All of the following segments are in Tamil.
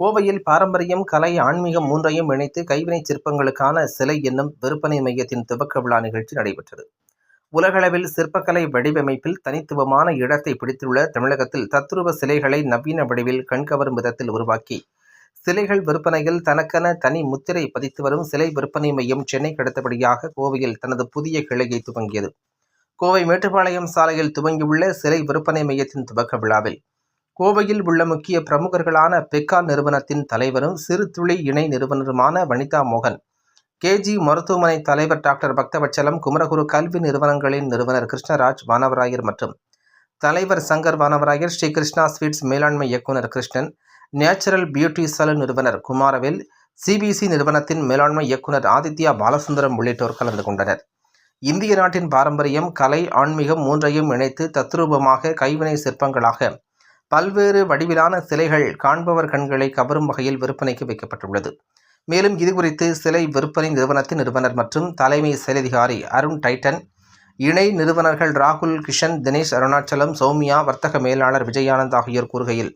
கோவையில் பாரம்பரியம் கலை ஆன்மீகம் மூன்றையும் இணைத்து கைவினைச் சிற்பங்களுக்கான சிலை என்னும் விற்பனை மையத்தின் துவக்க விழா நிகழ்ச்சி நடைபெற்றது. உலகளவில் சிற்பக்கலை வடிவமைப்பில் தனித்துவமான இடத்தை பிடித்துள்ள தமிழகத்தில் தத்துருவ சிலைகளை நவீன வடிவில் கண்கவரும் விதத்தில் உருவாக்கி சிலைகள் விற்பனையில் தனக்கென தனி முத்திரை பதித்து வரும் சிலை விற்பனை மையம் சென்னைக்கு அடுத்தபடியாக கோவையில் தனது புதிய கிளையை துவங்கியது. கோவை மேட்டுப்பாளையம் சாலையில் துவங்கியுள்ள சிலை விற்பனை மையத்தின் துவக்க விழாவில் கோவையில் உள்ள முக்கிய பிரமுகர்களான பெக்கா நிறுவனத்தின் தலைவரும் சிறு துளி இணை நிறுவனருமான வனிதா மோகன் கேஜி மருத்துவமனை தலைவர் டாக்டர் பக்தவச்சலம் குமரகுரு கல்வி நிறுவனங்களின் நிறுவனர் கிருஷ்ணராஜ் வானவராயர் மற்றும் தலைவர் சங்கர் வானவராயர் ஸ்ரீ கிருஷ்ணா ஸ்வீட்ஸ் மேலாண்மை இயக்குனர் கிருஷ்ணன் நேச்சுரல் பியூட்டி சலூன் நிறுவனர் குமாரவேல் சிபிசி நிறுவனத்தின் மேலாண்மை இயக்குனர் ஆதித்யா பாலசுந்தரம் உள்ளிட்டோர் கலந்து கொண்டனர். இந்திய நாட்டின் பாரம்பரியம் கலை ஆன்மீகம் மூன்றையும் இணைத்து தத்ரூபமாக கைவினை சிற்பங்களாக பல்வேறு வடிவிலான சிலைகள் காண்பவர் கண்களை கவரும் வகையில் விற்பனைக்கு வைக்கப்பட்டுள்ளது. மேலும் இதுகுறித்து சிலை விற்பனை நிறுவனத்தின் நிறுவனர் மற்றும் தலைமை செயலதிகாரி அருண் டைட்டன் இணை நிறுவனர்கள் ராகுல் கிஷன் தினேஷ் அருணாச்சலம் சௌமியா வர்த்தக மேலாளர் விஜயானந்த் ஆகியோர் கூறுகையில்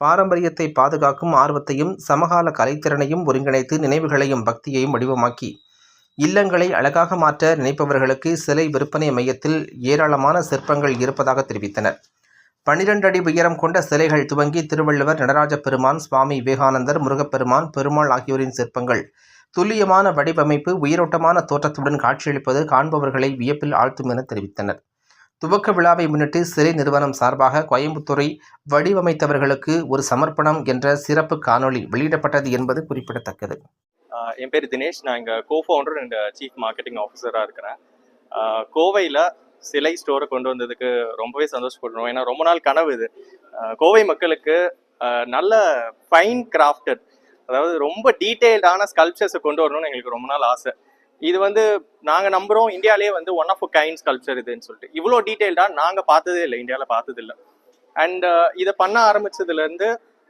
பாரம்பரியத்தை பாதுகாக்கும் ஆர்வத்தையும் சமகால கலைத்திறனையும் ஒருங்கிணைத்து நினைவுகளையும் பக்தியையும் வடிவமாக்கி இல்லங்களை அழகாக மாற்ற நினைப்பவர்களுக்கு சிலை விற்பனை மையத்தில் ஏராளமான சிற்பங்கள் இருப்பதாக தெரிவித்தனர். பனிரெண்டு அடி உயரம் கொண்ட சிலைகள் துவங்கி திருவள்ளுவர் நடராஜ பெருமான் சுவாமி விவேகானந்தர் முருகப்பெருமான் பெருமாள் ஆகியோரின் சிற்பங்கள். துல்லியமான வடிவமைப்பு உயிரோட்டமான தோற்றத்துடன் காட்சியளிப்பது காண்பவர்களை வியப்பில் ஆழ்த்தும் என தெரிவித்தனர். துவக்க விழாவை முன்னிட்டு சிலை நிறுவனம் சார்பாக கோயம்புத்தூரை வடிவமைத்தவர்களுக்கு ஒரு சமர்ப்பணம் என்ற சிறப்பு காணொளி வெளியிடப்பட்டது என்பது குறிப்பிடத்தக்கது. என் பேர் தினேஷ். நான் இங்கே கோஃபவுண்டர் அண்ட் சீஃப் மார்க்கெட்டிங் ஆஃபீஸராக இருக்கிறேன். கோவையில் சிலை ஸ்டோரை கொண்டு வந்ததுக்கு ரொம்பவே சந்தோஷப்படுறோம் ஏன்னா ரொம்ப நாள் கனவு இது. கோவை மக்களுக்கு நல்ல ஃபைன் கிராஃப்டட் அதாவது ரொம்ப டீட்டெயில்டான ஸ்கல்ப்சர்ஸை கொண்டு வரணும்னு எங்களுக்கு ரொம்ப நாள் ஆசை. இது வந்து நாங்கள் நம்புகிறோம் இந்தியாவிலே வந்து one of a kind sculpture இதுன்னு சொல்லிட்டு. இவ்வளோ டீட்டெயில்டாக நாங்கள் பார்த்ததே இல்லை இந்தியாவில் பார்த்ததில்லை அண்ட் இதை பண்ண ஆரம்பிச்சதுலேருந்து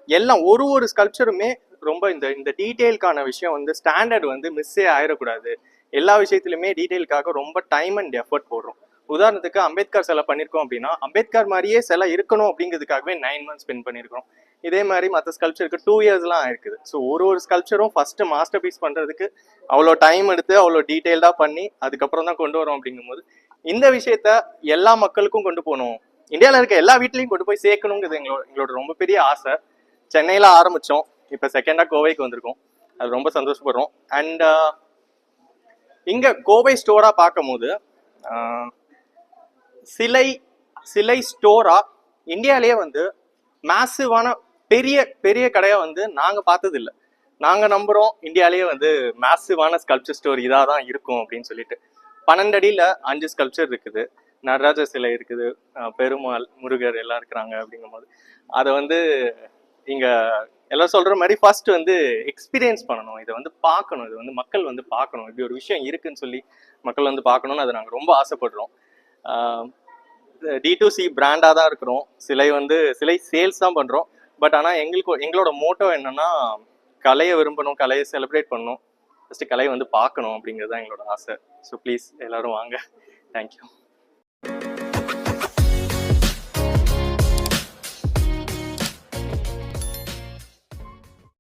எல்லாம் ஒரு ஒரு ஸ்கல்ப்சருமே ரொம்ப இந்த இந்த டீட்டெயிலுக்கான விஷயம் வந்து ஸ்டாண்டர்ட் வந்து மிஸ்ஸே ஆயிடக்கூடாது எல்லா விஷயத்துலையுமே டீட்டெயிலுக்காக ரொம்ப டைம் அண்ட் எஃபர்ட் போடுறோம். உதாரணத்துக்கு அம்பேத்கர் சிலை பண்ணியிருக்கோம் அப்படின்னா அம்பேத்கர் மாதிரியே சிலை இருக்கணும் அப்படிங்கிறதுக்காகவே நைன் மந்த்ஸ் ஸ்பெண்ட் பண்ணியிருக்கோம் இதே மாதிரி மற்ற ஸ்கல்ப்சருக்கு டூ இயர்ஸ்லாம் ஆயிருக்குது. ஸோ ஒரு ஒரு ஸ்கல்ப்சரும் ஃபர்ஸ்ட் மாஸ்டர் பீஸ் பண்ணுறதுக்கு அவ்வளோ டைம் எடுத்து அவ்வளோ டீட்டெயில்டாக பண்ணி அதுக்கப்புறம் தான் கொண்டு வரோம் அப்படிங்கும்போது இந்த விஷயத்த எல்லா மக்களுக்கும் கொண்டு போகணும். இந்தியாவில் இருக்க எல்லா வீட்லையும் கொண்டு போய் சேர்க்கணுங்கிறது எங்களோட எங்களோட ரொம்ப பெரிய ஆசை. சென்னையில் ஆரம்பித்தோம் இப்போ செகண்டாக கோவைக்கு வந்திருக்கோம். அது ரொம்ப சந்தோஷப்படுறோம். அண்ட் இங்கே கோவை ஸ்டோராக பார்க்கும்போது சிலை சிலை ஸ்டோரா? இந்தியாவிலேயே வந்து மேசிவான பெரிய பெரிய கடையாக வந்து நாங்கள் பார்த்தது இல்லை நாங்கள் நம்புகிறோம் இந்தியாவிலேயே வந்து மேசிவான ஸ்கல்ப்சர் ஸ்டோர் இதாக தான் இருக்கும் அப்படின்னு சொல்லிட்டு. பன்னெண்டு அடியில் அஞ்சு ஸ்கல்ப்சர் இருக்குது. நடராஜர் சிலை இருக்குது. பெருமாள் முருகர் எல்லாம் இருக்கிறாங்க அப்படிங்கும்போது. அதை வந்து இங்கே எல்லாம் சொல்கிற மாதிரி ஃபர்ஸ்ட் வந்து எக்ஸ்பீரியன்ஸ் பண்ணணும். இதை வந்து பார்க்கணும். இது வந்து மக்கள் வந்து பார்க்கணும். இப்படி ஒரு விஷயம் இருக்குன்னு சொல்லி மக்கள் வந்து பார்க்கணும்னு அதை நாங்கள் ரொம்ப ஆசைப்படுறோம். டி டு சி பிராண்டாக தான் இருக்கிறோம். சிலை வந்து சிலை சேல்ஸ் தான் பண்ணுறோம் பட் ஆனால் எங்களுக்கு எங்களோட மோட்டோ என்னென்னா கலையை விரும்பணும் கலையை செலிப்ரேட் பண்ணணும். ஃபஸ்ட்டு கலையை வந்து பார்க்கணும் அப்படிங்கிறது தான் எங்களோட ஆசை. ஸோ ப்ளீஸ் எல்லோரும் வாங்க. தேங்க்யூ